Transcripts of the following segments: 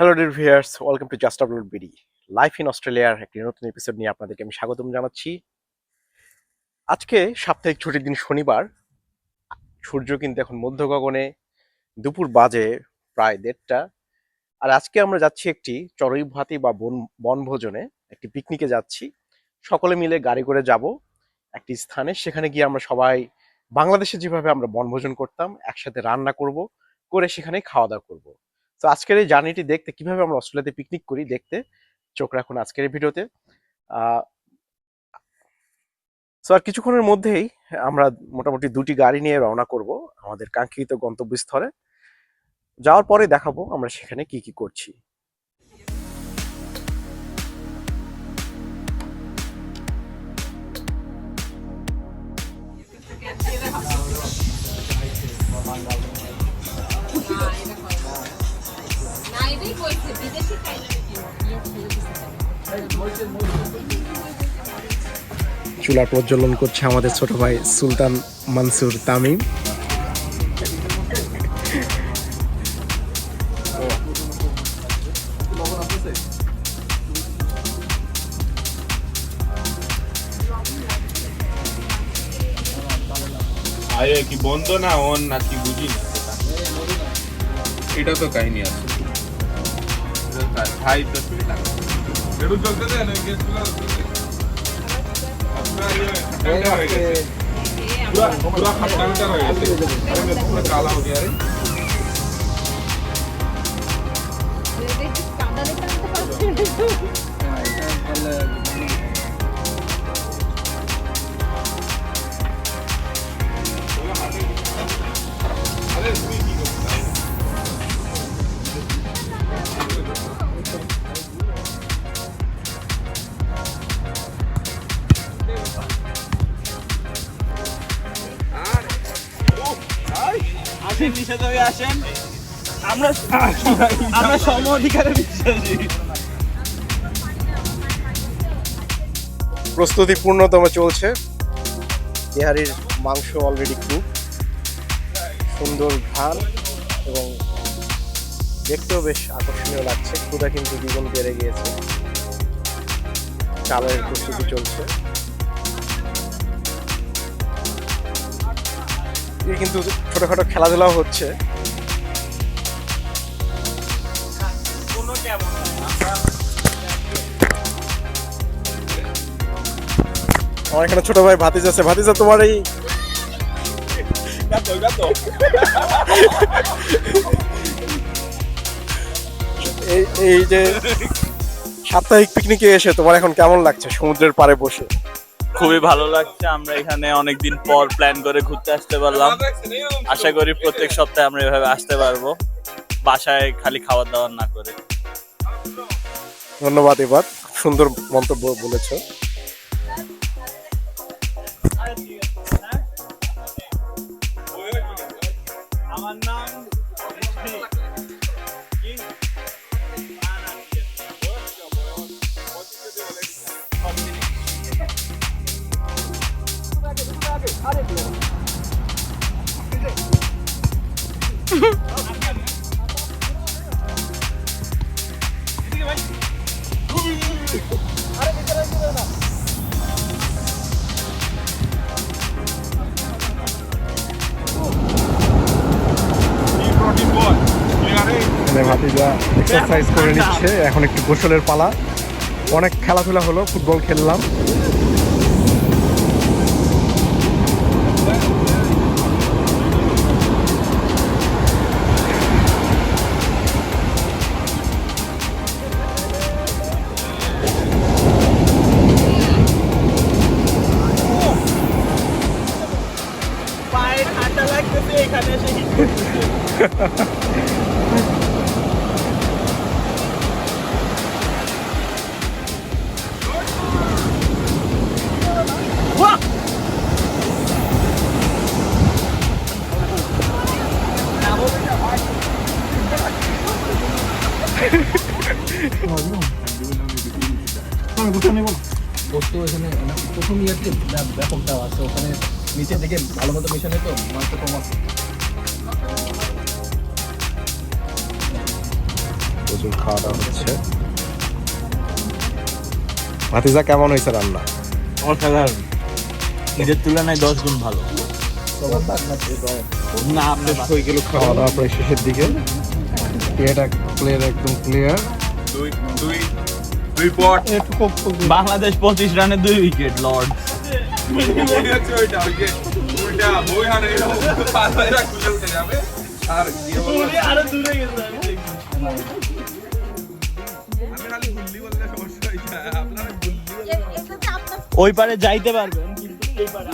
Hello dear viewers welcome to just upload BD life in অস্ট্রেলিয়ার একটি নতুন episode নিয়ে আপনাদেরকে আমি স্বাগতম জানাচ্ছি। আজকে সাপ্তাহিক ছুটির দিন শনিবার, সূর্য কিন্তু এখন মধ্য গগনে, দুপুর বাজে প্রায় দেড়টা। আর আজকে আমরা যাচ্ছি একটি চড়ুই ভাতি বা বন, বনভোজনে, একটি পিকনিকে যাচ্ছি। সকলে মিলে গাড়ি করে যাব একটি স্থানে, সেখানে গিয়ে আমরা সবাই বাংলাদেশে যেভাবে আমরা বনভোজন করতাম, একসাথে রান্না করব, করে সেখানে খাওয়া দাওয়া করব। তো আজকের এই জার্নিটি দেখতে, কীভাবে আমরা অস্ট্রেলিয়াতে পিকনিক করি দেখতে, চোখ রাখুন আজকের এই ভিডিওতে। তো আর কিছুক্ষণের মধ্যেই আমরা মোটামুটি দুটি গাড়ি নিয়ে রওনা করব আমাদের কাঙ্ক্ষিত গন্তব্যস্থলে। যাওয়ার পরে দেখাবো আমরা সেখানে কি কি করছি। চুলা প্রজ্বলন করছে আমাদের ছোট ভাই সুলতান মানসুর তামিম। কি বন্ধ না, অন না কি বুঝি না। এটা তো কাহিনী আছে। ইয়ে ঠান্ডা হয়ে গেছে পুরা পুরা হয়ে কালা হয়ে গেছে প্রস্তুতি পূর্ণতম চলছে। তেহারির মাংস অলরেডি খুব সুন্দর ঘ্রাণ এবং দেখতেও বেশ আকর্ষণীয় লাগছে। ক্ষুদা কিন্তু দ্বিগুণ বেড়ে গিয়েছে। চালের প্রস্তুতি চলছে। এদিকে কিন্তু ছোটখাটো খেলাধুলাও হচ্ছে। আমার এখানে ছোট ভাই ভাতিজ আছে। ভাতিজা, তোমার এই এই যে সাপ্তাহিক পিকনিকে এসে তোমার এখন কেমন লাগছে সমুদ্রের পাড়ে বসে? খুবই ভালো লাগছে। আমরা এখানে অনেকদিন পর প্ল্যান করে ঘুরতে আসতে পারলাম। আশা করি প্রত্যেক সপ্তাহে আমরা এভাবে আসতে পারব। বাসায় খালি খাবার দাবার না করে। ধন্যবাদ এবার। সুন্দর মন্তব্য বলেছ। আমার নাম এক্সারসাইজ করে নিচ্ছে। এখন একটু গোসলের পালা। অনেক খেলাধুলা হলো ফুটবল খেললাম। 悲しい Sana gusto niyo mo? Gusto ko sana. Gusto ko niya tip. Dahil ako tawa. So, sana নিচের দিকে ভালো মতো মিশনে তো মাছটা কম আছে। প্রচুর খাওয়া দাওয়া হচ্ছে। ভাতিজা কেমন হয়েছে রান্না? অসাধারণ। নিজের তুলনায় দশ গুণ ভালো। না আপনার খাওয়া দাওয়া প্রায় শেষের দিকে। প্লেট প্লেট একদম ক্লিয়ার দুই দুই দুই পট। বাংলাদেশ পঁচিশ রানে দুই উইকেট লর্ড ওই হয়ে পারে যাইতে পারবেন কিন্তু এই পারে।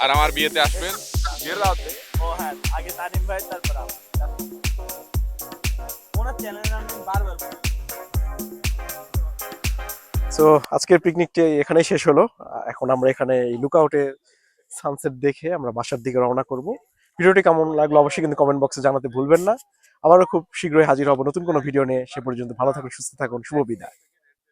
আর আমার বিয়েতে আসবেন বিয়ের রাতে ও হ্যাঁ আগে তানিম ভাই তারপর আমার। ওনার চ্যানেলের নাম বারবার বলি। আজকের পিকনিকটি এখানেই শেষ হলো। এখন আমরা এখানে লুকআউটে সানসেট দেখে আমরা বাসার দিকে রওনা করব। ভিডিওটি কেমন লাগল অবশ্যই কিন্তু কমেন্ট বক্সে জানাতে ভুলবেন না। আবারও খুব শীঘ্রই হাজির হব নতুন কোনো ভিডিও নিয়ে। সে পর্যন্ত ভালো থাকুন, সুস্থ থাকুন, শুভ বিদায়।